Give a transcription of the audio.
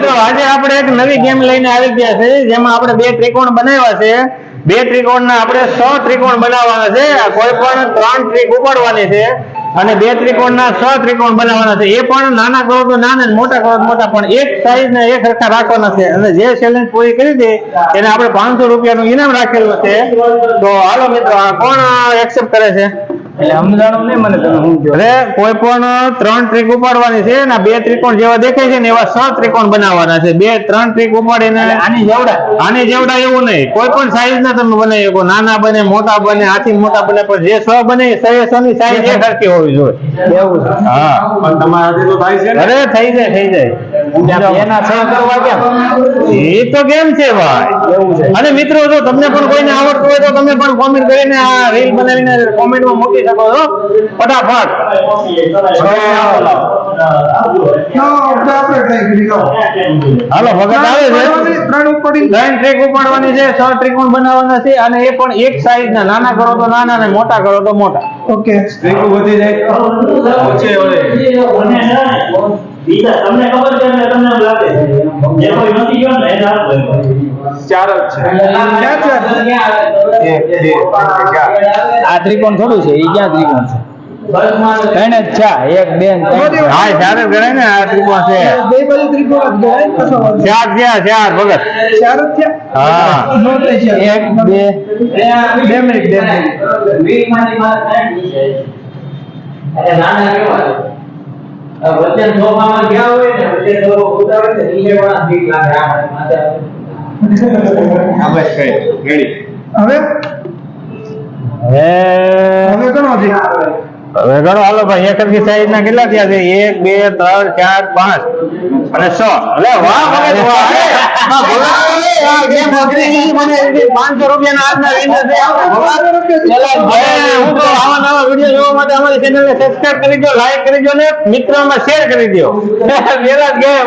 મિત્રો, આજે આપણે એક નવી ગેમ લઈને આવી ગયા છે, જેમાં આપણે બે ત્રિકોણ બનાવ્યા છે. બે ત્રિકોણના આપણે સો ત્રિકોણ બનાવવાના છે. કોઈ પણ ત્રણ ત્રિક ઉપાડવાની છે અને બે ત્રિકોણના સો ત્રિકોણ બનાવવાના છે. એ પણ નાના કરો તો નાના મોટા કરો મોટા, પણ એક સાઈઝ ને એક સરખા રાખવાના છે. અને જે ચેલેન્જ પૂરી કરી દે એને આપણે પાંચસો રૂપિયાનું ઇનામ રાખેલું છે. તો હાલો મિત્રો કોણ એક્સેપ્ટ કરે છે? એટલે સમજાણું નહીં મને તમે હું કહો. અરે કોઈ પણ ત્રણ ટ્રીક ઉપાડવાની છે ને બે ત્રિકોણ જેવા દેખાય છે ને એવા છ ત્રિકોણ બનાવવાના છે. બે ત્રણ ટ્રીક ઉપાડીને આની જેવડા? આની જેવડા એવું નહીં. કોઈ પણ સાઈઝ ના તમે બનાવી શકો. નાના બને મોટા બને હાથી મોટા બને પણ જે સો બને એ સો સો ની સાઈઝ એક સરખી હોવી જોઈએ. એવું છે. હા. પણ તમારાથી તો થાય છે અરે થઈ જાય થઈ જાય. એ તો કેમ છે ભાઈ? અને મિત્રો જો તમને પણ કોઈને આવડતું હોય તો તમે પણ કોમેન્ટ કરીને આ રીલ બનાવીને કોમેન્ટમાં મૂકી શકો છો. ફટાફટ. હાલો ભગત આવે છે. ત્રણ ટ્રેક ઉપાડવાની છે છ ત્રિકોણ બનાવવાના છે અને એ પણ એક સાઈઝ ના. નાના કરો તો નાના ને મોટા કરો તો મોટા. ઓકે વધી જાય. બીજા તમને ખબર છે ને તમને એમ લાગે જે કોઈ નથી ગયો ને એને હાથ. ચાર જ છે. બે આ ત્રિકોણ થોડું છે એ ક્યાં ત્રિકોણ છે? ત્રણ જ છે એક બે ને ત્રણ. હા ચાર જ ગણાય ને આ ત્રિકોણ છે. ચાર થયા ચાર ભગત. હા. એક બે. બે મિનિટ બે મિનિટ. વચ્ચે સોફામાં ગયા હોય ને વચ્ચે સોફો ઉતારે ને નીચે વાળા ઠીક લાગે આ માથે કઈ રેડી. હવે? હવે ગણો હાલો ભાઈ એક સરખી સાઈઝ ના કેટલા થયા છે? એક બે ત્રણ ચાર પાંચ અને છ એટલે વાહ ભગત વાહ પાંચસો આ ભગત, આ game અઘરી નથી મને એવી 500 રૂપિયાના આજના winner છે. ભગત, પેલા ભાઈ, હું તો આવા નવા વીડિયો જોવા માટે અમારી ચેનલને સબસ્ક્રાઇબ કરી દો લાઈક કરી દો ને મિત્રોમાં શેર કરી દો વેલા ગયા